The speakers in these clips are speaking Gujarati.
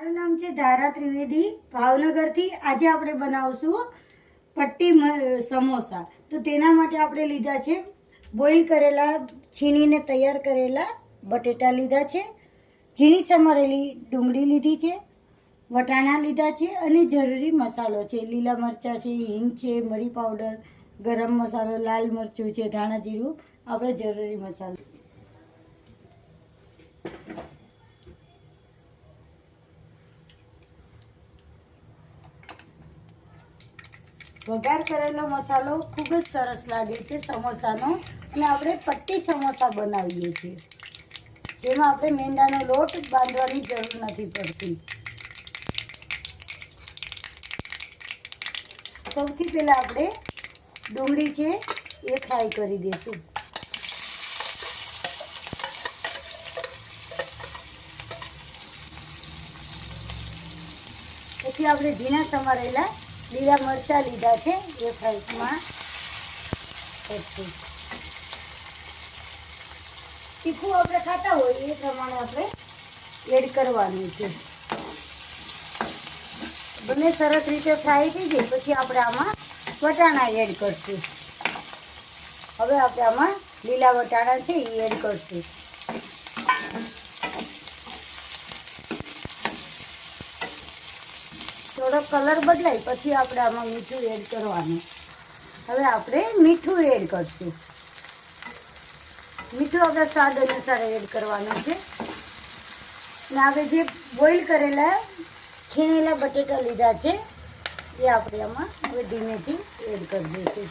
મારું નામ છે ધારા ત્રિવેદી. ભાવનગરથી આજે આપણે બનાવશું પટ્ટી સમોસા. તો તેના માટે આપણે લીધા છે બોઇલ કરેલા, છીણીને તૈયાર કરેલા બટેટા લીધા છે. ઝીણી સમારેલી ડુંગળી લીધી છે. વટાણા લીધા છે અને જરૂરી મસાલો છે. લીલા મરચાં છે, હિંગ છે, મરી પાવડર, ગરમ મસાલો, લાલ મરચું છે, ધાણા જીરું. આપણે જરૂરી મસાલો વઘાર કરેલો મસાલો ખૂબ જ સરસ લાગે છે સમોસાનો. અને આપણે પટ્ટી સમોસા બનાવીએ છીએ. જેમાં આપણે મેંદાનો લોટ બાંધવાની જરૂર નથી પડતી. સૌથી પહેલાં આપણે ડુંગળી છે એ ફ્રાય કરી દઈશું. પછી આપણે ઝીણા સમારેલા લીલા મરચાં લીધા છે, એ ફ્રાઈમાં પછી તીખું આપણે ખાતા હોય એ પ્રમાણે આપણે એડ કરવાનું છે. બંને સરસ રીતે ફ્રાય થઈ જાય, પછી આપણે આમાં વટાણા એડ કરશું. હવે આપણે આમાં લીલા વટાણા છે, એ એડ કરશું. થોડો કલર બદલાય, પછી આપણે આમાં મીઠું એડ કરવાનું. હવે આપણે મીઠું એડ કરશું. મીઠું આપણે સ્વાદ અનુસાર એડ કરવાનું છે. અને આપણે જે બોઇલ કરેલા, છીણેલા બટેટા લીધા છે, એ આપણે આમાં હવે ધીમેથી એડ કરી દઈશું.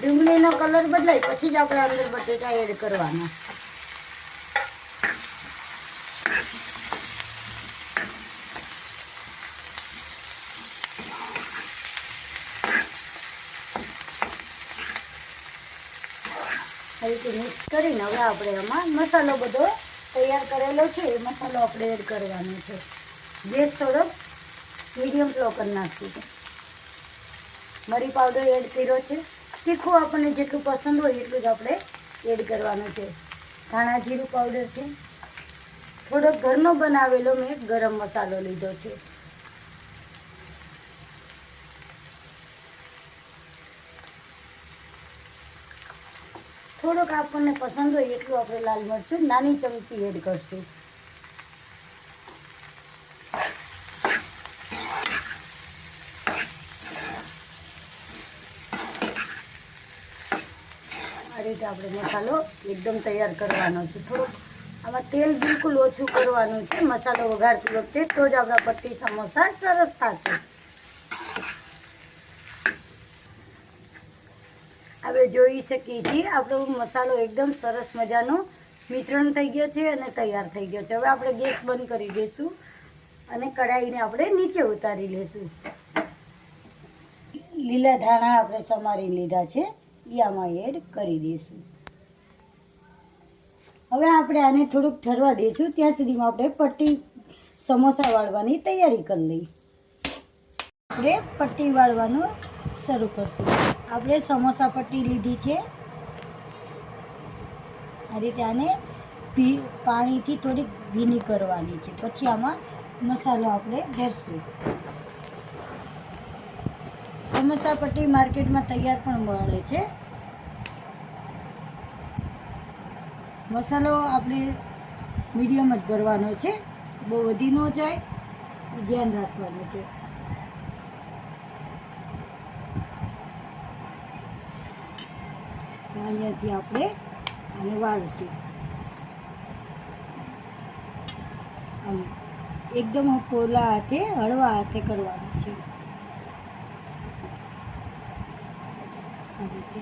ડુંગળીનો કલર બદલાય, પછી જ આપણે અંદર બટેટા એડ કરવાના. રીતે મિક્સ કરીને હવે આપણે એમાં મસાલો બધો તૈયાર કરેલો છે. એ મસાલો આપણે એડ કરવાનો છે. ગેસ થોડોક મીડિયમ ફ્લો કરી નાખીશું મરી પાવડર એડ કર્યો છે. તીખું આપણને જેટલું પસંદ હોય એટલું જ આપણે એડ કરવાનું છે. ધાણા જીરું પાવડર છે. થોડોક ઘરનો બનાવેલો મેં ગરમ મસાલો લીધો છે. થોડોક આપણને પસંદ હોય એટલું આપણે લાલ મરચું નાની ચમચી એડ કરશું. આ રીતે આપણે મસાલો એકદમ તૈયાર કરવાનો છે. થોડુંક આમાં તેલ બિલકુલ ઓછું કરવાનું છે. મસાલો વઘારતી વખતે તો જ આપણા પટ્ટી સમોસા સરસ થશે. આપણે જોઈ શકીએ છીએ આપણો મસાલો એકદમ સરસ મજાનો મિશ્રણ થઈ ગયો છે અને તૈયાર થઈ ગયો છે. હવે આપણે ગેસ બંધ કરી દઈશું અને કઢાઈને આપણે નીચે ઉતારી લઈશું લીલા ધાણા આપણે સમારી લીધા છે એ આમાં એડ કરી દઈશું. હવે આપણે આને થોડુંક ઠરવા દઈશું, ત્યાં સુધીમાં આપણે પટ્ટી સમોસા વાળવાની તૈયારી કરી લઈએ. આપણે પટ્ટી વાળવાનું શરૂ કરશું. આપણે સમોસા પટ્ટી લીધી છે. આ રીતે આને પાણીથી થોડીક ભીની કરવાની છે. પછી આમાં મસાલો આપણે ભરશું. સમોસા પટ્ટી માર્કેટમાં તૈયાર પણ મળે છે. મસાલો આપણે મીડિયમ જ ભરવાનો છે. બહુ વધી ન જાય. ધ્યાન રાખવાનું છે. અહીંયાથી આપણે આને વાળશું. આમ, એકદમ પોલા હાથે, હળવા હાથે કરવાનું છે. આ રીતે.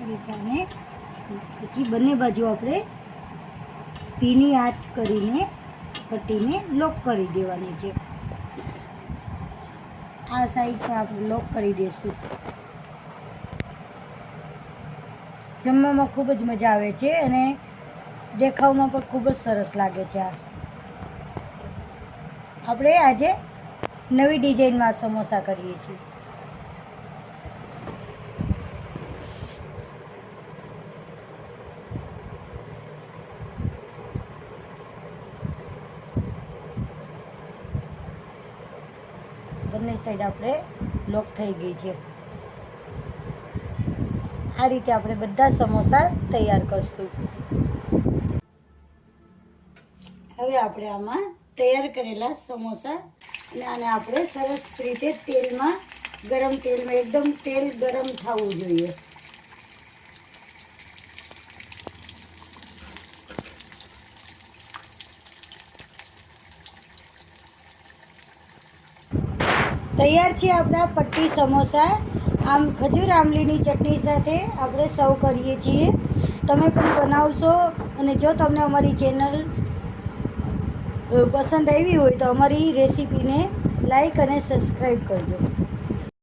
આ રીતે પછી બંને બાજુ આપણે ભીની હાથ કરીને, પટ્ટીને લોક કરી દેવાની છે. આ સાઈડ પણ આપણે લોક કરી દઈશું જમવામાં ખૂબ જ મજા આવે છે અને દેખાવમાં પણ ખૂબ જ સરસ લાગે છે આપણે આજે નવી ડિઝાઇનમાં સમોસા કરીએ છીએ. બંને સાઈડ આપણે લોક થઈ ગઈ છે. આ રીતે આપણે બધા સમોસા તૈયાર કરશું. હવે આપણે આમાં તૈયાર કરેલા સમોસા અને આને આપણે સરસ રીતે તેલમાં ગરમ તેલમાં એકદમ તેલ ગરમ થવું જોઈએ. તૈયાર છે આપણા પટ્ટી સમોસા. આમ ખજૂર આમલીની ચટણી સાથે આપણે સર્વ કરીએ છીએ. તમે પણ બનાવશો અને જો તમને અમારી ચેનલ પસંદ આવી હોય તો અમારી રેસીપીને લાઈક અને સબસ્ક્રાઈબ કરજો.